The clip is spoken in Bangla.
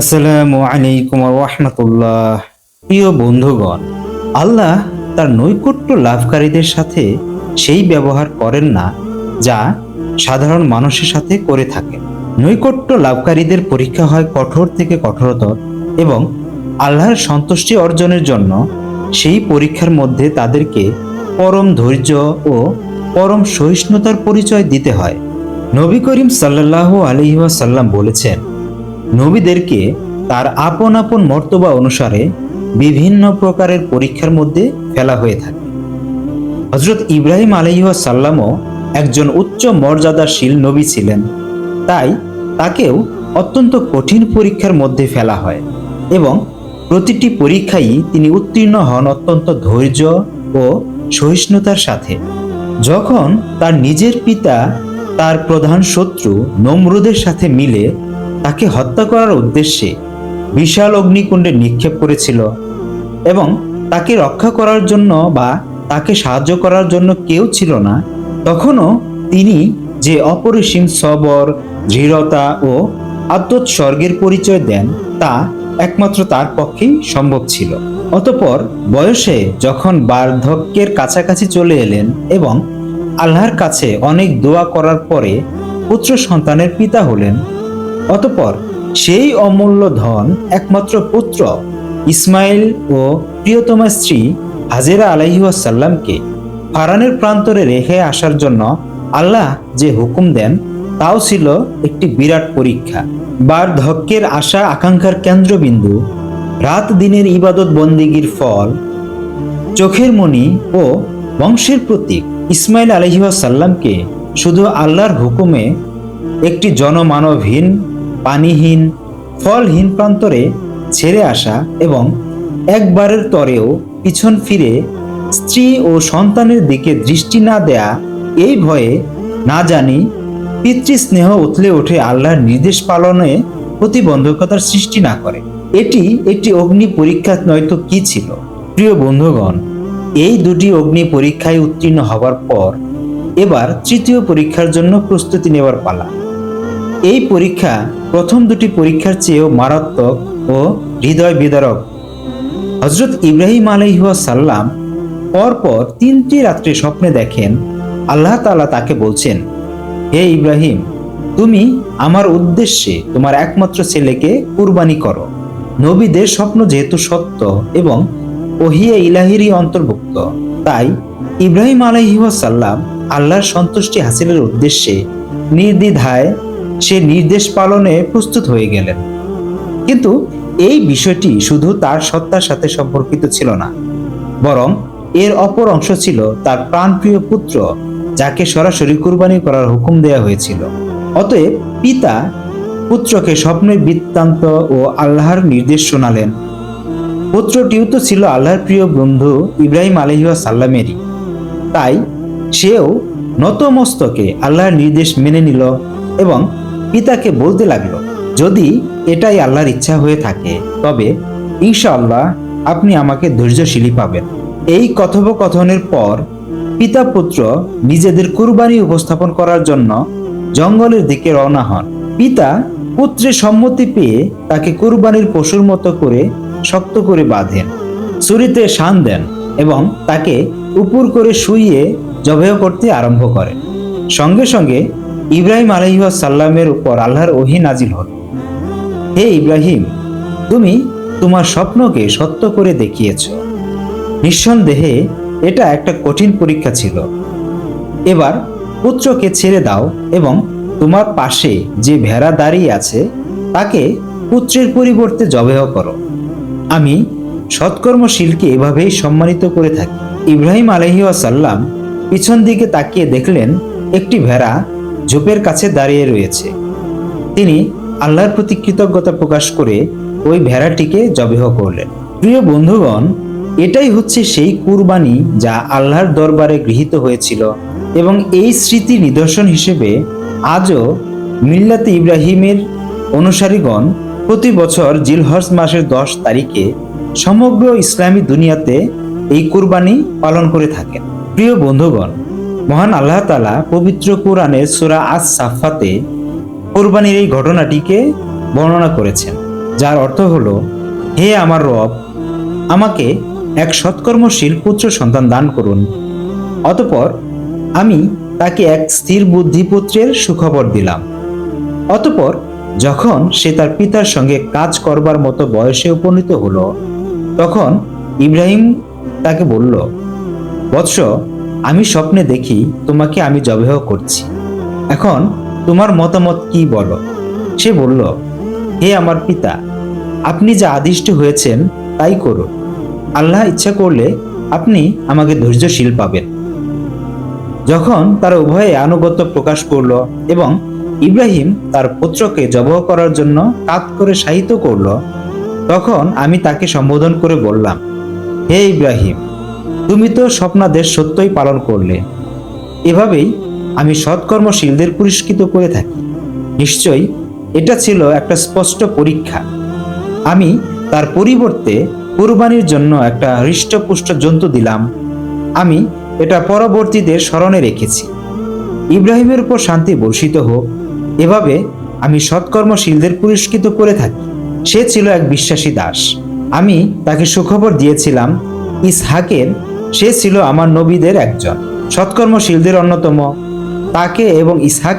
আসসালামু আলাইকুম রহমতুল্লাহ। প্রিয় বন্ধুগণ, আল্লাহ তার নৈকট্য লাভকারীদের সাথে সেই ব্যবহার করেন না যা সাধারণ মানুষের সাথে করে থাকেন নৈকট্য লাভকারীদের পরীক্ষা হয় কঠোর থেকে কঠোরতর এবং আল্লাহর সন্তুষ্টি অর্জনের জন্য। সেই পরীক্ষার মধ্যে তাদেরকে পরম ধৈর্য ও পরম সহিষ্ণুতার পরিচয় দিতে হয়। নবী করিম সাল্লাহ আলহিহাসাল্লাম বলেছেন নবীদেরকে তার আপন আপন মর্তবা অনুসারে বিভিন্ন প্রকারের পরীক্ষার মধ্যে ফেলা হয়ে থাকে। হজরত ইব্রাহিম আলহিহাসাল্লামও একজন উচ্চ মর্যাদাশীল নবী ছিলেন। তাই তাকেও অত্যন্ত কঠিন পরীক্ষার মধ্যে ফেলা হয় এবং প্রতিটি পরীক্ষায় তিনি উত্তীর্ণ হন অত্যন্ত ধৈর্য ও সহিষ্ণুতার সাথে। যখন তার নিজের পিতা তার প্রধান শত্রু নমরুদের সাথে মিলে তাকে হত্যা করার উদ্দেশ্যে বিশাল অগ্নিকুণ্ডে নিক্ষেপ করেছিল এবং তাকে রক্ষা করার জন্য বা তাকে সাহায্য করার জন্য কেউ ছিল না। তখনও তিনি যে অপরিসীম সবর, দৃঢ়তা ও আত্মোৎসর্গের পরিচয় দেন তা একমাত্র তার পক্ষেই সম্ভব ছিল। অতপর বয়সে যখন বার্ধক্যের কাছাকাছি চলে এলেন এবং আল্লাহর কাছে অনেক দোয়া করার পরে পুত্র সন্তানের পিতা হলেন অতপর সেই অমূল্য ধন একমাত্র পুত্র ইসমাইল ও প্রিয়তমা স্ত্রী হাজেরা আলাইহাসাল্লামকে ফারানের প্রান্তরে রেখে আসার জন্য আল্লাহ যে হুকুম দেন, তাও ছিল একটি বিরাট পরীক্ষা। বার ধক্কের আশা আকাঙ্ক্ষার কেন্দ্রবিন্দু, রাত দিনের ইবাদত বন্দিগির ফল, চোখের মণি ও বংশের প্রতীক ইসমাইল আলহিহাসাল্লামকে শুধু আল্লাহর হুকুমে একটি জনমানবহীন পানিহীন, ফলহীন প্রান্তরে ছেড়ে আসা এবং একবারের তরেও পিছন ফিরে স্ত্রী ও সন্তানের দিকে দৃষ্টি না দেয়া, এই ভয়ে না জানি পিতৃস্নেহ উথলে ওঠে আল্লাহর নির্দেশ পালনে প্রতিবন্ধকতার সৃষ্টি না করে। এটি একটি অগ্নি পরীক্ষা নয়তো কি ছিল? প্রিয় বন্ধুগণ, এই দুটি অগ্নি পরীক্ষায় উত্তীর্ণ হবার পর এবার তৃতীয় পরীক্ষার জন্য প্রস্তুতি নেওয়ার পালা। এই পরীক্ষা প্রথম দুটি পরীক্ষার চেয়েও মারাত্মক ও হৃদয় বিদারক। হজরত ইব্রাহিম আলহিহাসাল্লাম পরপর তিনটি রাত্রে স্বপ্নে দেখেন, আল্লাহ তাআলা তাকে বলছেন, হে ইব্রাহিম, তুমি আমার উদ্দেশ্যে তোমার একমাত্র ছেলেকে কুরবানি করো। নবীদের স্বপ্ন যেহেতু সত্য এবং ওহিয়া ইলাহিরই অন্তর্ভুক্ত, তাই ইব্রাহিম আলহিহাসাল্লাম আল্লাহর সন্তুষ্টি হাসিলের উদ্দেশ্যে নির্দ্বিধায় সে নির্দেশ পালনে প্রস্তুত হয়ে গেলেন। কিন্তু এই বিষয়টি শুধু তার সত্তার সাথে সম্পর্কিত ছিল না, বরং এর অপর অংশ ছিল তার প্রাণপ্রিয় পুত্র, যাকে সরাসরি কুরবানি করার হুকুম দেওয়া হয়েছিল। অতএব পিতা পুত্রকে স্বপ্নের বৃত্তান্ত ও আল্লাহর নির্দেশ শোনালেন। পুত্রটিও তো ছিল আল্লাহর প্রিয় বন্ধু ইব্রাহিম আলহিয়া সাল্লামেরই তাই সেও নতমস্তকে আল্লাহর নির্দেশ মেনে নিল এবং পিতাকে বলতে লাগল, যদি এটাই আল্লাহর ইচ্ছা হয়ে থাকে, তবে ইনশাআল্লাহ আপনি আমাকে ধৈর্যশীলী পাবেন। এই কথোপকথনের পর পিতা পুত্র নিজেদের কুরবানি উপস্থাপন করার জন্য জঙ্গলের দিকে রওনা হন। পিতা পুত্রের সম্মতি পেয়ে তাকে কুরবানির পশুর মতো করে শক্ত করে বাঁধেন, ছুরিতে শান দেন এবং তাকে উপর করে শুইয়ে জবেহ করতে আরম্ভ করেন। সঙ্গে সঙ্গে ইব্রাহিম আলহিয়া সাল্লামের উপর আল্লাহর ওহি নাজিল হল। হে ইব্রাহিম, তুমি তোমার স্বপ্নকে সত্য করে দেখিয়েছ। নিঃসন্দেহে এটা একটা কঠিন পরীক্ষা ছিল। এবার পুত্রকে ছেড়ে দাও এবং তোমার পাশে যে ভেড়া দাঁড়িয়ে আছে, তাকে পুত্রের পরিবর্তে জবেহ করো। আমি সৎকর্মশীলকে এভাবেই সম্মানিত করে থাকি। ইব্রাহিম আলহিউসাল্লাম পিছন দিকে তাকিয়ে দেখলেন, একটি ভেড়া ঝোপের কাছে দাঁড়িয়ে রয়েছে। তিনি আল্লাহর প্রতি কৃতজ্ঞতা প্রকাশ করে ওই ভেড়াটিকে জবেহ করলেন। প্রিয় বন্ধুগণ, এটাই হচ্ছে সেই কুরবানি যা আল্লাহর দরবারে গৃহীত হয়েছিল এবং এই স্মৃতি নিদর্শন হিসেবে আজও মিল্লাতে ইব্রাহিমের অনুসারীগণ প্রতি বছর জিলহজ মাসের দশ তারিখে সমগ্র ইসলামী দুনিয়াতে এই কুরবানি পালন করে থাকেন। প্রিয় বন্ধুগণ মহান আল্লাহ তালা পবিত্র কোরআনের সুরা আজ সাফাতে কোরবানির এই ঘটনাটিকে বর্ণনা করেছেন, যার অর্থ হলো, হে আমার রব, আমাকে এক সৎকর্মশীল পুত্র সন্তান দান করুন। অতপর আমি তাকে এক স্থির বুদ্ধি পুত্রের সুখবর দিলাম। অতপর যখন সে তার পিতার সঙ্গে কাজ করবার মতো বয়সে উপনীত হলো, তখন ইব্রাহিম তাকে বলল, বৎস আমি স্বপ্নে দেখি তোমাকে আমি জবেহ করছি। এখন তোমার মতামত কি বলো? সে বলল, হে আমার পিতা, আপনি যা আদিষ্ট হয়েছেন তাই করুন আল্লাহ ইচ্ছা করলে আপনি আমাকে ধৈর্যশীল পাবেন। যখন তারা উভয়ে আনুগত্য প্রকাশ করল এবং ইব্রাহিম তার পুত্রকে জবহ করার জন্য কাত করে সাহিত্য করল, তখন আমি তাকে সম্বোধন করে বললাম, হে ইব্রাহিম তুমি তো স্বপ্নাদেশ সত্যই পালন করলে। এভাবেই আমি সৎকর্মশীলদের পুরস্কৃত করে থাকি। নিশ্চয়ই এটা ছিল একটা স্পষ্ট পরীক্ষা। আমি তার পরিবর্তে কুরবানির জন্য একটা হৃষ্টপুষ্ট জন্তু দিলাম। আমি এটা পরবর্তীদের স্মরণে রেখেছি। ইব্রাহিমের উপর শান্তি বর্ষিত হোক, এভাবে আমি সৎকর্মশীলদের পুরস্কৃত করে থাকি। সে ছিল এক বিশ্বাসী দাস। আমি তাকে সুখবর দিয়েছিলাম ইসহাকের সে ছিল আমার নবীদের একজন। সৎকর্মশীলদের অন্যতম। তাকে এবং ইসহাক